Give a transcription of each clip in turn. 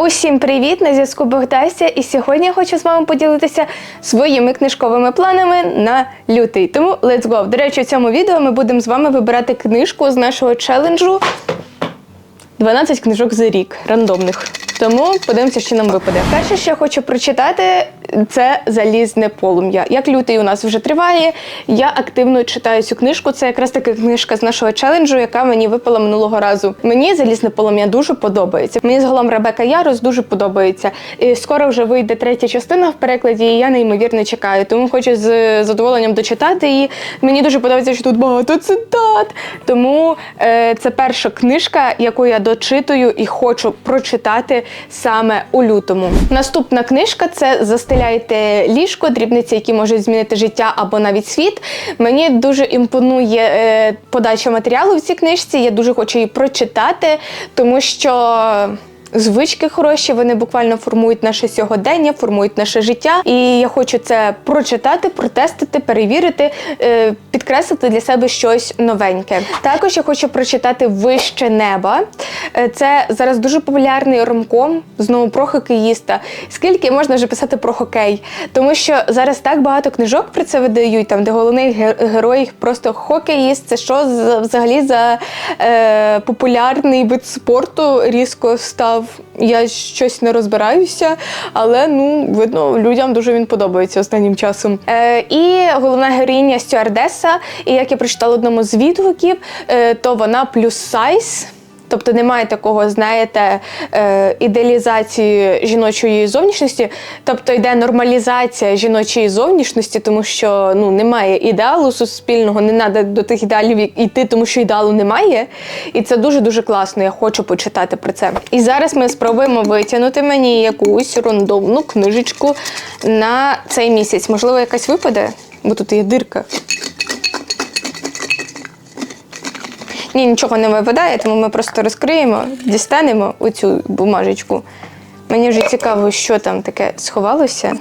Усім привіт! На зв'язку Богдася, і сьогодні я хочу з вами поділитися своїми книжковими планами на лютий. Тому let's go! До речі, в цьому відео ми будемо з вами вибирати книжку з нашого челенджу 12 книжок за рік рандомних. Тому подивимося, що нам випаде. Перше, що я хочу прочитати, це залізне полум'я. Як лютий у нас вже триває, я активно читаю цю книжку. Це якраз така книжка з нашого челенджу, яка мені випала минулого разу. Мені залізне полум'я дуже подобається. Мені загалом Ребека Ярос дуже подобається. І скоро вже вийде третя частина в перекладі, і я неймовірно чекаю. Тому хочу з задоволенням дочитати її. Мені дуже подобається, що тут багато цитат. Тому е, це перша книжка, яку я дочитую і хочу прочитати саме у лютому. Наступна книжка це Застеляйте ліжко, дрібниці, які можуть змінити життя або навіть світ. Мені дуже імпонує е, подача матеріалу в цій книжці. Я дуже хочу її прочитати, тому що. Звички хороші, вони буквально формують наше сьогодення, формують наше життя. І я хочу це прочитати, протестити, перевірити, е, підкреслити для себе щось новеньке. Також я хочу прочитати Вище неба. Е, Це зараз дуже популярний ромком, знову про хокеїста. Скільки можна вже писати про хокей? Тому що зараз так багато книжок про це видають, там де головний ге- герой просто хокеїст. Це що за- взагалі за е, популярний вид спорту різко став. Я щось не розбираюся, але ну видно, людям дуже він подобається останнім часом. Е, і головна героїня стюардеса. І як я прочитала одному з відгуків, е, то вона плюс сайз. Тобто немає такого, знаєте, е, ідеалізації жіночої зовнішності, тобто йде нормалізація жіночої зовнішності, тому що ну немає ідеалу суспільного, не треба до тих ідеалів йти, тому що ідеалу немає. І це дуже дуже класно. Я хочу почитати про це. І зараз ми спробуємо витягнути мені якусь рандомну книжечку на цей місяць. Можливо, якась випаде, бо тут є дирка. Ні, нічого не випадає, тому ми просто розкриємо, дістанемо оцю бумажечку. Мені вже цікаво, що там таке сховалося.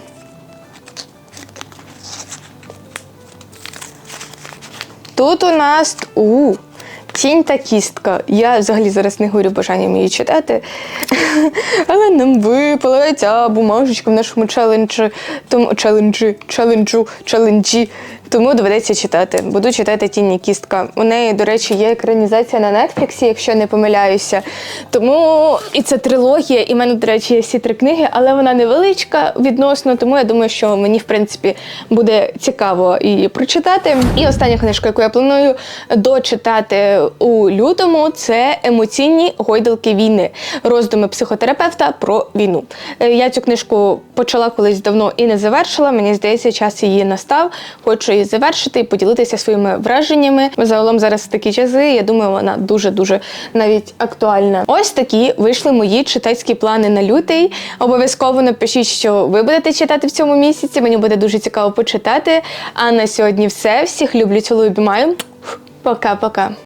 Тут у нас у тінь та кістка. Я взагалі зараз не горю бажанням її читати. Але нам випала ця бумажечка в нашому челенджі, тому челенджі, челенджу, челенджі. Тому доведеться читати. Буду читати тінь і кістка. У неї, до речі, є екранізація на Нетфліксі, якщо не помиляюся. Тому і це трилогія, і в мене, до речі, є всі три книги, але вона невеличка відносно, тому я думаю, що мені, в принципі, буде цікаво її прочитати. І остання книжка, яку я планую дочитати у лютому, це емоційні гойдалки війни, роздуми психотерапевта про війну. Е, Я цю книжку почала колись давно і не завершила. Мені здається, час її настав. Хочу її завершити і поділитися своїми враженнями. Загалом зараз такі часи. Я думаю, вона дуже дуже навіть актуальна. Ось такі вийшли мої читацькі плани на лютий. Обов'язково напишіть, що ви будете читати в цьому місяці. Мені буде дуже цікаво почитати. А на сьогодні все. Всіх люблю, цілую, обіймаю. Пока-пока.